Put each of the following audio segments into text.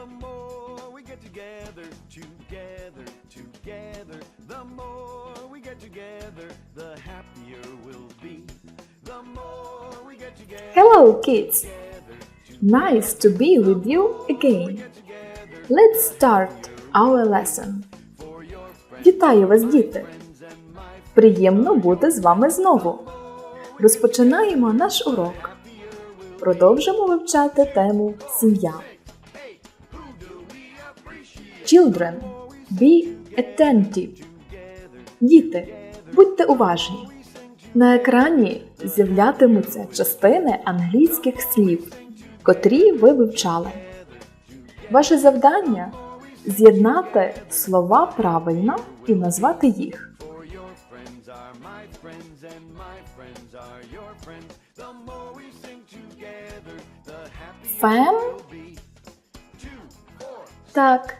The more we get together, together, together. The more we get together, the happier we'll be. The more we get together, Hello, kids! Nice to be with you again. Let's start our lesson. Вітаю вас, діти! Приємно бути з вами знову. Розпочинаємо наш урок. Продовжимо вивчати тему сім'я. Children, be attentive. Діти, будьте уважні. На екрані з'являтимуться частини англійських слів, котрі ви вивчали. Ваше завдання з'єднати слова правильно і назвати їх. Фем. Так,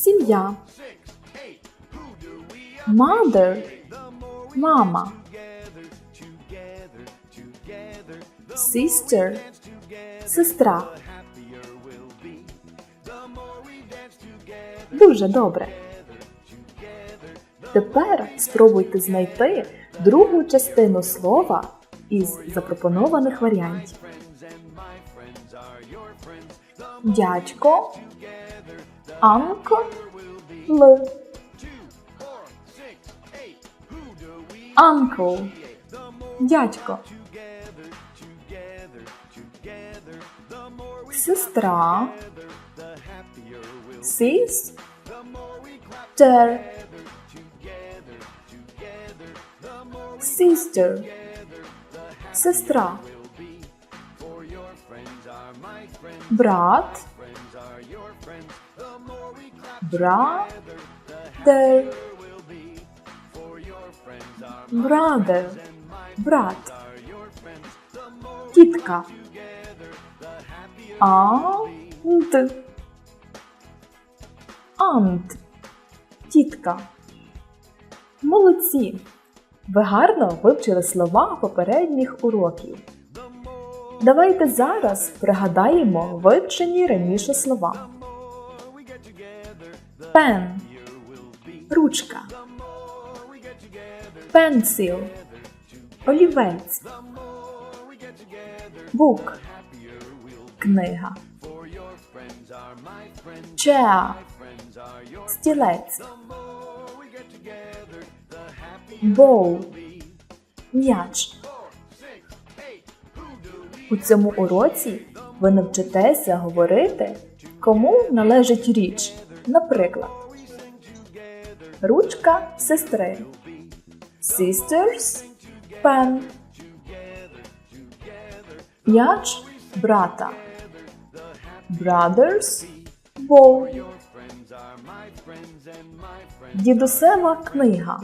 сім'я. Mother – мама. Sister – сестра. Дуже добре. Тепер спробуйте знайти другу частину слова із запропонованих варіантів. Дядько, анко, л. Uncle. Дядько. Сестра. Тер. Sister. Сестра. Брат. Братер. Brother. Брат. Тітка. Ант. Ант. Тітка. Молодці. Ви гарно вивчили слова попередніх уроків. Давайте зараз пригадаємо вивчені раніше слова. Пен. Ручка. Пенсіл. Олівець. Бук. Книга. Chair. Стілець. Боу. М'яч. У цьому уроці ви навчитеся говорити, кому належить річ. Наприклад, ручка сестри. Sisters pen. М'яч брата. Brothers bow. Дідусева книга.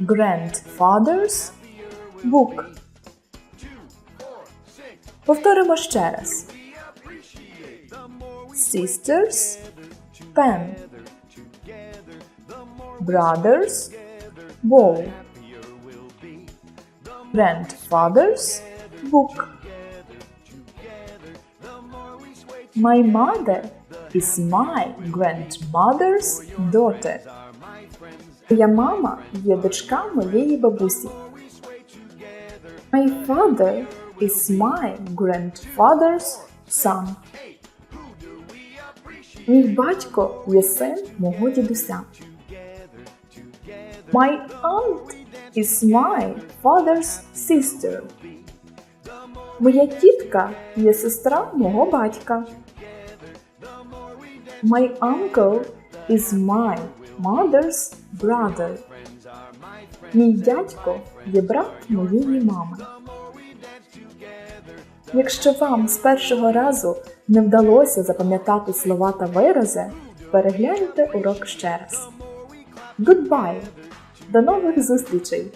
Grandfather's book. Повторимо ще раз. Sisters pen. Brothers bow. Grandfather's book. My mother is my grandmother's daughter. Моя мама є дочка моєї бабусі. My father is my grandfather's son. Мій батько є син мого дідуся. My aunt is my father's sister. Моя тітка є сестра мого батька. My uncle is my mother's brother. Мій дядько є брат моєї мами. Якщо вам з першого разу не вдалося запам'ятати слова та вирази, перегляньте урок ще раз. Goodbye! До нових зустрічей!